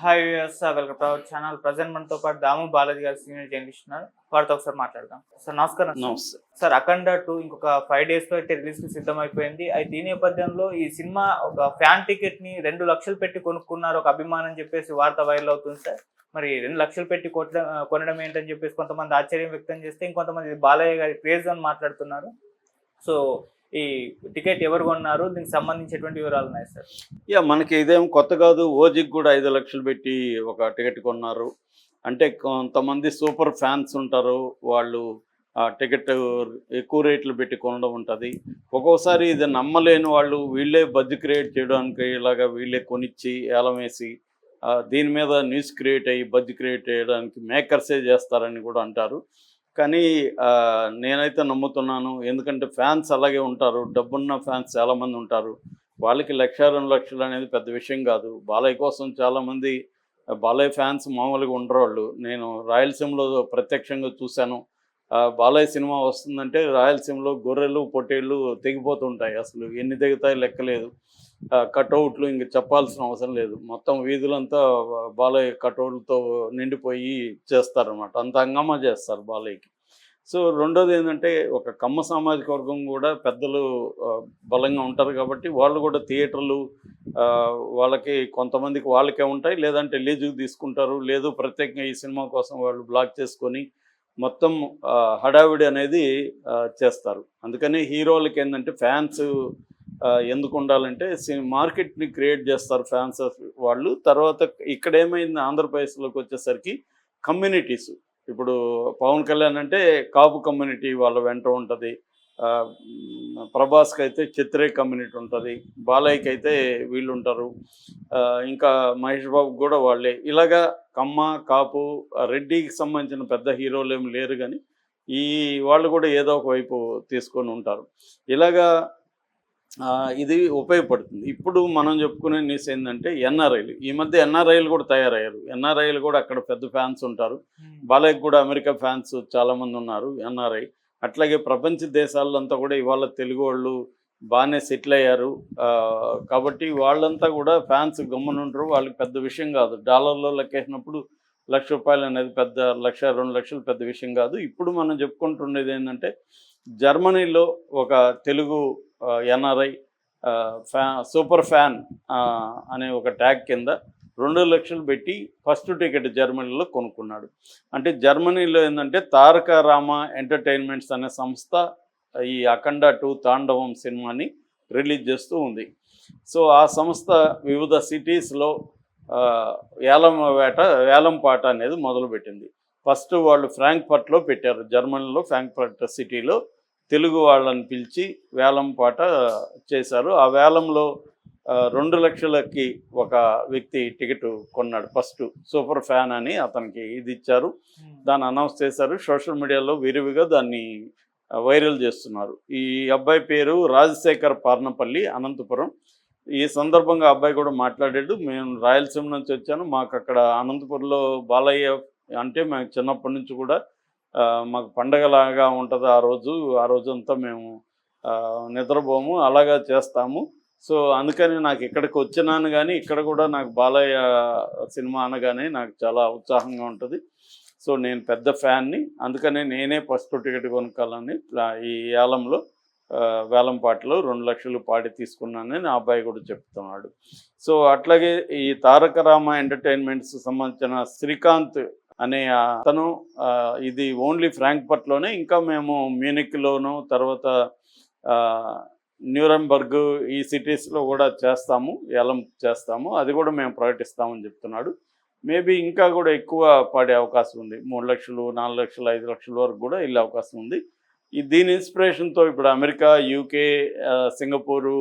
Hi sir welcome to our channel present మనతో పాటు దాము బాలాజీ గారు సీనియర్ జర్నలిస్ట్ ఉన్నారు. వారితో ఒకసారి మాట్లాడదాం. సార్ నమస్కారం సార్. నమస్తే. సార్ అఖండ టూ ఇంకొక ఫైవ్ డేస్లో అయితే రిలీజ్కి సిద్ధం అయిపోయింది అయితే ఈ నేపథ్యంలో ఈ సినిమా ఒక ఫ్యాన్ టికెట్ని రెండు లక్షలు పెట్టి కొనుక్కున్నారు ఒక అభిమానం చెప్పేసి వార్త వైరల్ అవుతుంది సార్ మరి రెండు లక్షలు పెట్టి కొట్ట కొనడం ఏంటని చెప్పేసి కొంతమంది ఆశ్చర్యం వ్యక్తం చేస్తే ఇంకొంతమంది బాలయ్య గారి క్రేజ్ అని మాట్లాడుతున్నారు. సో ఈ టికెట్ ఎవరు కొన్నారు? దీనికి సంబంధించినటువంటి వివరాలు ఉన్నాయి సార్. యా మనకి ఇదేం కొత్త కాదు. ఓజికి కూడా ఐదు లక్షలు పెట్టి ఒక టికెట్ కొన్నారు. అంటే కొంతమంది సూపర్ ఫ్యాన్స్ ఉంటారు. వాళ్ళు ఆ టికెట్ ఎక్కువ రేట్లు పెట్టి కొనడం ఉంటుంది. ఒక్కోసారి ఇది నమ్మలేని వాళ్ళు వీళ్ళే బజ్ క్రియేట్ చేయడానికి ఇలాగా వీళ్ళే కొనిచ్చి ఏలం వేసి దీని మీద న్యూస్ క్రియేట్ అయ్యి బజ్ క్రియేట్ చేయడానికి మేకర్సే చేస్తారని కూడా అంటారు. కానీ నేనైతే నమ్ముతున్నాను. ఎందుకంటే ఫ్యాన్స్ అలాగే ఉంటారు. డబ్బున్న ఫ్యాన్స్ చాలామంది ఉంటారు. వాళ్ళకి లక్ష రెండు లక్షలు అనేది పెద్ద విషయం కాదు. బాలయ్య కోసం చాలామంది బాలయ్య ఫ్యాన్స్ మామూలుగా ఉండేవాళ్ళు. నేను రాయలసీమలో ప్రత్యక్షంగా చూశాను. బాలయ్య సినిమా వస్తుందంటే రాయలసీమలో గొర్రెలు పొట్టేళ్ళు తెగిపోతుంటాయి. అసలు ఎన్ని తెగుతాయి లెక్కలేదు. కట్అవుట్లు ఇంక చెప్పాల్సిన అవసరం లేదు. మొత్తం వీధులంతా బాలయ్య కట్అవుట్లతో నిండిపోయి చేస్తారనమాట అంత హంగామా చేస్తారు బాలయ్యకి. సో రెండోది ఏంటంటే ఒక కమ్మ సామాజిక వర్గం కూడా పెద్దలు బలంగా ఉంటారు కాబట్టి వాళ్ళు కూడా థియేటర్లు వాళ్ళకి కొంతమందికి వాళ్ళకే ఉంటాయి. లేదంటే లీజుకు తీసుకుంటారు. లేదు ప్రత్యేకంగా ఈ సినిమా కోసం వాళ్ళు బ్లాక్ చేసుకొని మొత్తం హడావిడి అనేది చేస్తారు. అందుకనే హీరోలకి ఏంటంటే ఫ్యాన్స్ ఎందుకు ఉండాలంటే మార్కెట్ని క్రియేట్ చేస్తారు ఫ్యాన్స్ వాళ్ళు. తర్వాత ఇక్కడ ఏమైంది ఆంధ్రప్రదేశ్లోకి వచ్చేసరికి కమ్యూనిటీస్. ఇప్పుడు పవన్ కళ్యాణ్ అంటే కాపు కమ్యూనిటీ వాళ్ళ వెంట ఉంటుంది. ప్రభాస్కి అయితే చిత్రే కమ్యూనిటీ ఉంటుంది. బాలయ్యకి అయితే వీళ్ళు ఉంటారు ఇంకా మహేష్ బాబు కూడా వాళ్ళే. ఇలాగా కమ్మ కాపు ఆ, రెడ్డికి సంబంధించిన పెద్ద హీరోలు ఏమి లేరు కానీ ఈ వాళ్ళు కూడా ఏదో ఒక వైపు తీసుకొని ఉంటారు. ఇలాగా ఇది ఉపయోగపడుతుంది. ఇప్పుడు మనం చెప్పుకునే న్యూస్ ఏంటంటే ఎన్ఆర్ఐలు. ఈ మధ్య ఎన్ఆర్ఐలు కూడా తయారయ్యారు. ఎన్ఆర్ఐలు కూడా అక్కడ పెద్ద ఫ్యాన్స్ ఉంటారు. బాలయ్యకి కూడా అమెరికా ఫ్యాన్స్ చాలామంది ఉన్నారు ఎన్ఆర్ఐ. అట్లాగే ప్రపంచ దేశాల్లో అంతా కూడా ఇవాళ తెలుగు వాళ్ళు బాగానే సెటిల్ అయ్యారు. కాబట్టి వాళ్ళంతా కూడా ఫ్యాన్స్ గమ్మునుంటారు వాళ్ళకి పెద్ద విషయం కాదు. డాలర్లో లెక్కేసినప్పుడు లక్ష రూపాయలు అనేది పెద్ద లక్ష రెండు లక్షలు పెద్ద విషయం కాదు. ఇప్పుడు మనం చెప్పుకుంటుండేది ఏంటంటే జర్మనీలో ఒక తెలుగు ఎన్ఆర్ఐ ఫ్యా సూపర్ ఫ్యాన్ అనే ఒక ట్యాగ్ కింద రెండు లక్షలు పెట్టి ఫస్ట్ టికెట్ జర్మనీలో కొనుక్కున్నాడు. అంటే జర్మనీలో ఏంటంటే తారక రామ ఎంటర్టైన్మెంట్స్ అనే సంస్థ ఈ అఖండ టూ తాండవం సినిమాని రిలీజ్ చేస్తూ ఉంది. సో ఆ సంస్థ వివిధ సిటీస్లో వేలం వేట వేలం పాట అనేది మొదలుపెట్టింది. ఫస్ట్ వాళ్ళు ఫ్రాంక్ఫర్ట్లో పెట్టారు జర్మనీలో ఫ్రాంక్ఫర్ట్ సిటీలో తెలుగు వాళ్ళని పిలిచి వేలం పాట చేశారు. ఆ వేలంలో రెండు లక్షలకి ఒక వ్యక్తి టికెట్ కొన్నాడు. ఫస్ట్ సూపర్ ఫ్యాన్ అని అతనికి ఇది ఇచ్చారు. దాన్ని అనౌన్స్ చేశారు. సోషల్ మీడియాలో విరివిగా దాన్ని వైరల్ చేస్తున్నారు. ఈ అబ్బాయి పేరు రాజశేఖర్ పార్నపల్లి అనంతపురం. ఈ సందర్భంగా అబ్బాయి కూడా మాట్లాడాడు. మేము రాయలసీమ నుంచి వచ్చాను. మాకు అక్కడ అనంతపురంలో బాలయ్య అంటే మేము చిన్నప్పటి నుంచి కూడా మాకు పండగలాగా ఉంటుంది ఆ రోజు. ఆ రోజంతా మేము నిద్రపోము. అలాగా చేస్తాము. సో అందుకని నాకు ఇక్కడికి వచ్చినాను కానీ ఇక్కడ కూడా నాకు బాలయ్య సినిమా అనగానే నాకు చాలా ఉత్సాహంగా ఉంటుంది. సో నేను పెద్ద ఫ్యాన్ని. అందుకనే నేనే ఫస్ట్ టికెట్ కొనుక్కోవాలని ఈ ఏలంలో వేలంపాటలో వేలం పాటలో రెండు లక్షలు పాడి తీసుకున్నానని నా అబ్బాయి కూడా చెప్తున్నాడు. సో అట్లాగే ఈ తారక రామ ఎంటర్టైన్మెంట్స్ సంబంధించిన శ్రీకాంత్ అనే అతను ఇది ఓన్లీ ఫ్రాంక్ఫర్ట్లోనే ఇంకా మేము మ్యూనిక్లోను తర్వాత న్యూరంబర్గ్ ఈ సిటీస్లో కూడా చేస్తాము ఏలం చేస్తాము అది కూడా మేము ప్రకటిస్తామని చెప్తున్నాడు. మేబీ ఇంకా కూడా ఎక్కువ పడే అవకాశం ఉంది. మూడు లక్షలు నాలుగు లక్షలు ఐదు లక్షల వరకు కూడా వెళ్ళే అవకాశం ఉంది. ఈ దీని ఇన్స్పిరేషన్తో ఇప్పుడు అమెరికా యూకే సింగపూరు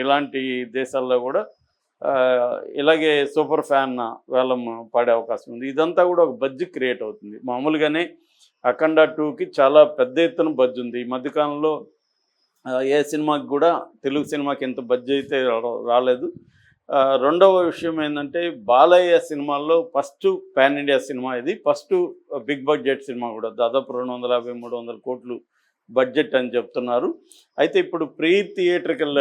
ఇలాంటి దేశాల్లో కూడా ఇలాగే సూపర్ ఫ్యాన్ వేలం పాడే అవకాశం ఉంది. ఇదంతా కూడా ఒక బజ్జి క్రియేట్ అవుతుంది. మామూలుగానే అఖండ టూకి చాలా పెద్ద ఎత్తున బడ్జ్ ఉంది. ఈ మధ్యకాలంలో ఏ సినిమాకి కూడా తెలుగు సినిమాకి ఎంత బడ్జ్ అయితే రాలేదు. రెండవ విషయం ఏంటంటే బాలయ్య సినిమాల్లో ఫస్ట్ పాన్ ఇండియా సినిమా ఇది. ఫస్ట్ బిగ్ బడ్జెట్ సినిమా కూడా. దాదాపు రెండు వందల యాభై మూడు వందల కోట్లు బడ్జెట్ అని చెప్తున్నారు. అయితే ఇప్పుడు ప్రీ థియేట్రికల్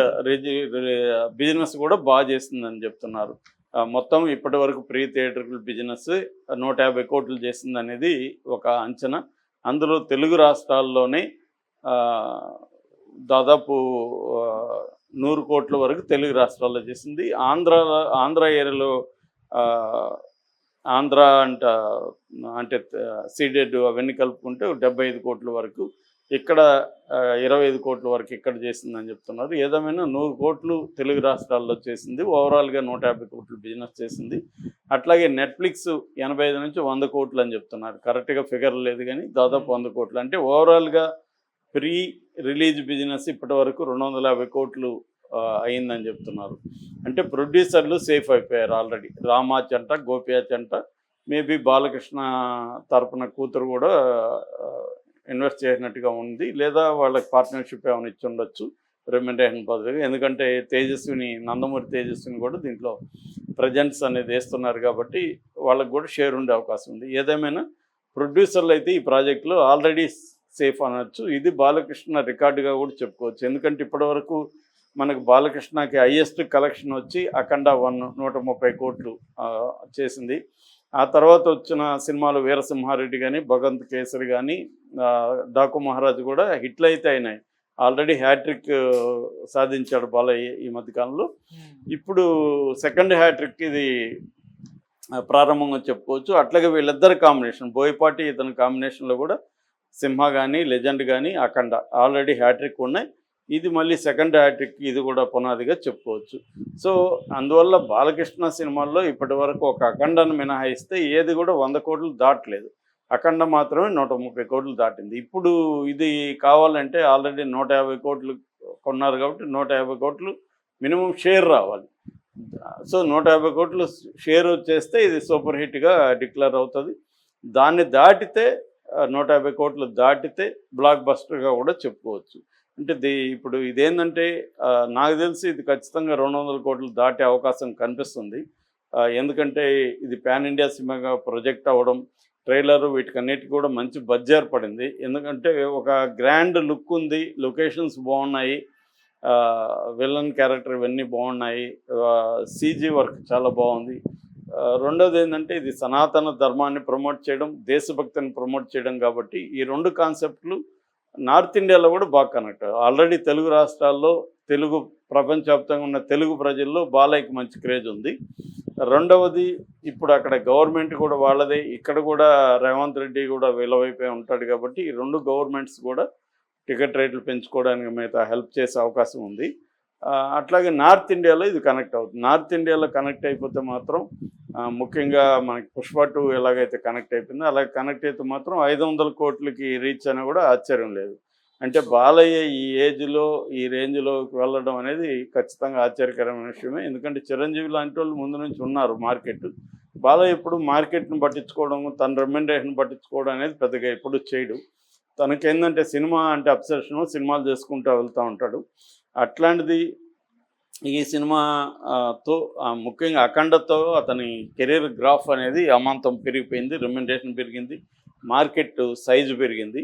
బిజినెస్ కూడా బాగా చేస్తుందని చెప్తున్నారు. మొత్తం ఇప్పటి వరకు ప్రీ థియేట్రికల్ బిజినెస్ నూట యాభై కోట్లు చేసింది అనేది ఒక అంచనా. అందులో తెలుగు రాష్ట్రాల్లోనే దాదాపు నూరు కోట్ల వరకు తెలుగు రాష్ట్రాల్లో చేసింది. ఆంధ్ర ఆంధ్ర ఏరియాలో ఆంధ్ర అంట అంటే సీడెడ్ అవన్నీ కలుపుకుంటే డెబ్బై ఐదు కోట్ల వరకు ఇక్కడ ఇరవై ఐదు కోట్ల వరకు ఇక్కడ చేసిందని చెప్తున్నారు. ఏదేమైనా నూరు కోట్లు తెలుగు రాష్ట్రాల్లో చేసింది. ఓవరాల్గా నూట యాభై కోట్లు బిజినెస్ చేసింది. అట్లాగే నెట్ఫ్లిక్స్ ఎనభై ఐదు నుంచి వంద కోట్లు అని చెప్తున్నారు. కరెక్ట్గా ఫిగర్ లేదు కానీ దాదాపు వంద కోట్లు. అంటే ఓవరాల్గా ప్రీ రిలీజ్ బిజినెస్ ఇప్పటి వరకు రెండు వందల యాభై కోట్లు అయిందని చెప్తున్నారు. అంటే ప్రొడ్యూసర్లు సేఫ్ అయిపోయారు ఆల్రెడీ రామాచ్ అంట గోపియాచ్ అంట మేబీ బాలకృష్ణ తరపున కూతురు కూడా ఇన్వెస్ట్ చేసినట్టుగా ఉంది. లేదా వాళ్ళకి పార్ట్నర్షిప్ ఏమైనా ఇచ్చి ఉండొచ్చు. రెమ్యునరేషన్ పద్ధతిగా ఎందుకంటే తేజస్విని నందమూరి తేజస్విని కూడా దీంట్లో ప్రజెంట్స్ అనేది వేస్తున్నారు కాబట్టి వాళ్ళకి కూడా షేర్ ఉండే అవకాశం ఉంది. ఏదేమైనా ప్రొడ్యూసర్లు అయితే ఈ ప్రాజెక్టులో ఆల్రెడీ సేఫ్ అనొచ్చు. ఇది బాలకృష్ణ రికార్డుగా కూడా చెప్పుకోవచ్చు. ఎందుకంటే ఇప్పటివరకు మనకు బాలకృష్ణకి హైయెస్ట్ కలెక్షన్ వచ్చి అఖండ వన్ నూట ముప్పై కోట్లు చేసింది. ఆ తర్వాత వచ్చిన సినిమాలు వీరసింహారెడ్డి కానీ భగవంత్ కేసరి కానీ డాకు మహారాజ్ కూడా హిట్లు అయితే అయినాయి. ఆల్రెడీ హ్యాట్రిక్ సాధించాడు బాలయ్య ఈ మధ్యకాలంలో. ఇప్పుడు సెకండ్ హ్యాట్రిక్ ఇది ప్రారంభంగా చెప్పుకోవచ్చు. అట్లాగే వీళ్ళిద్దరి కాంబినేషన్ బోయపాటి ఇతని కాంబినేషన్లో కూడా సింహ కానీ లెజెండ్ కానీ అఖండ ఆల్రెడీ హ్యాట్రిక్ ఉన్నాయి. ఇది మళ్ళీ సెకండ్ హ్యాట్రిక్ ఇది కూడా పునాదిగా చెప్పుకోవచ్చు. సో అందువల్ల బాలకృష్ణ సినిమాల్లో ఇప్పటి వరకు ఒక అఖండను మినహాయిస్తే ఏది కూడా వంద కోట్లు దాటలేదు. అఖండ మాత్రమే నూట ముప్పై కోట్లు దాటింది. ఇప్పుడు ఇది కావాలంటే ఆల్రెడీ నూట యాభై కోట్లు కొన్నారు కాబట్టి నూట యాభై కోట్లు మినిమం షేర్ రావాలి. సో నూట యాభై కోట్లు షేర్ వచ్చేస్తే ఇది సూపర్ హిట్గా డిక్లేర్ అవుతుంది. దాన్ని దాటితే నూట యాభై కోట్లు దాటితే బ్లాక్ బస్టర్గా కూడా చెప్పుకోవచ్చు. అంటే ది ఇప్పుడు ఇదేంటంటే నాకు తెలిసి ఇది ఖచ్చితంగా రెండు వందల కోట్లు దాటే అవకాశం కనిపిస్తుంది. ఎందుకంటే ఇది పాన్ ఇండియా సినిమాగా ప్రొజెక్ట్ అవ్వడం ట్రైలర్ వీటికన్నిటి కూడా మంచి బజ్ ఏర్పడింది. ఎందుకంటే ఒక గ్రాండ్ లుక్ ఉంది లొకేషన్స్ బాగున్నాయి విలన్ క్యారెక్టర్ ఇవన్నీ బాగున్నాయి సీజీ వర్క్ చాలా బాగుంది. రెండోది ఏంటంటే ఇది సనాతన ధర్మాన్ని ప్రమోట్ చేయడం దేశభక్తిని ప్రమోట్ చేయడం కాబట్టి ఈ రెండు కాన్సెప్ట్లు నార్త్ ఇండియాలో కూడా బాగా కనెక్ట్ ఆల్రెడీ తెలుగు రాష్ట్రాల్లో తెలుగు ప్రపంచవ్యాప్తంగా ఉన్న తెలుగు ప్రజల్లో బాలయ్యకి మంచి క్రేజ్ ఉంది. రెండవది ఇప్పుడు అక్కడ గవర్నమెంట్ కూడా వాళ్ళదే. ఇక్కడ కూడా రేవంత్ రెడ్డి కూడా విలువైపోయి ఉంటాడు కాబట్టి ఈ రెండు గవర్నమెంట్స్ కూడా టికెట్ రేట్లు పెంచుకోవడానికి మిగతా హెల్ప్ చేసే అవకాశం ఉంది. అట్లాగే నార్త్ ఇండియాలో ఇది కనెక్ట్ అవుతుంది. నార్త్ ఇండియాలో కనెక్ట్ అయిపోతే మాత్రం ముఖ్యంగా మనకి పుష్ప టూ ఎలాగైతే కనెక్ట్ అయిపోయిందో అలాగే కనెక్ట్ అయితే మాత్రం ఐదు వందల కోట్లకి రీచ్ అని కూడా ఆశ్చర్యం లేదు. అంటే బాలయ్య ఈ ఏజ్లో ఈ రేంజ్లోకి వెళ్ళడం అనేది ఖచ్చితంగా ఆశ్చర్యకరమైన విషయమే. ఎందుకంటే చిరంజీవి లాంటి వాళ్ళు ముందు నుంచి ఉన్నారు మార్కెట్. బాలయ్య ఇప్పుడు మార్కెట్ను పట్టించుకోవడం తన రెమ్యునరేషన్ పట్టించుకోవడం అనేది పెద్దగా ఎప్పుడు చేయడు. తనకేందంటే సినిమా అంటే అబ్సెషన్ సినిమాలు చేసుకుంటూ వెళ్తూ ఉంటాడు. అట్లాంటిది ఈ సినిమా తో ముఖ్యంగా అఖండతో అతని కెరీర్ గ్రాఫ్ అనేది అమాంతం పెరిగిపోయింది రెమ్యునరేషన్ పెరిగింది మార్కెట్ సైజు పెరిగింది.